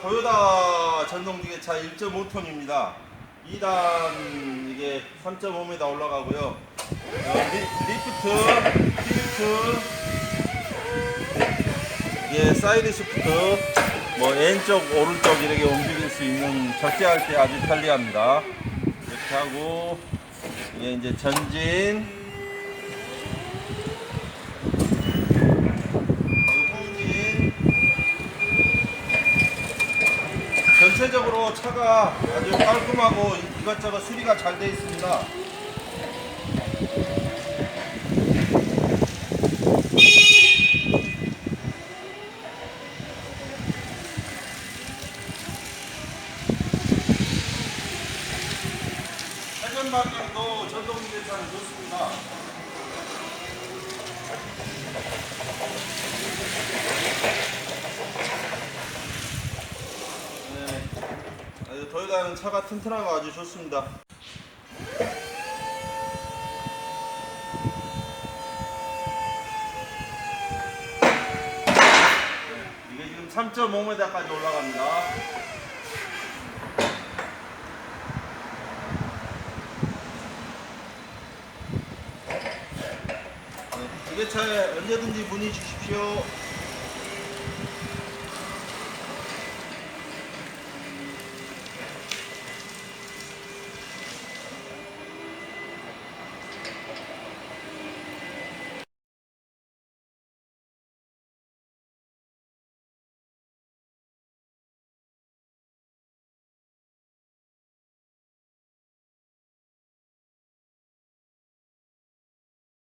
토요타 전동기계차 1.5톤입니다. 2단 이게 3.5m 올라가고요. 어, 리, 리프트, 힐트, 이게 사이드 시프트, 뭐 왼쪽, 오른쪽 이렇게 움직일 수 있는 적재할 때 아주 편리합니다. 이렇게 하고 이게 이제 전진, 그리고 후진. 전체적으로 차가 아주 깔끔하고 이것저것 수리가 잘 되어 있습니다. 회전 방향도 전동기계차는 좋습니다. 아주 토요타는 차가 튼튼하고 아주 좋습니다. 네, 이게 지금 3.5m까지 올라갑니다. 네, 기계차에 언제든지 문의 주십시오.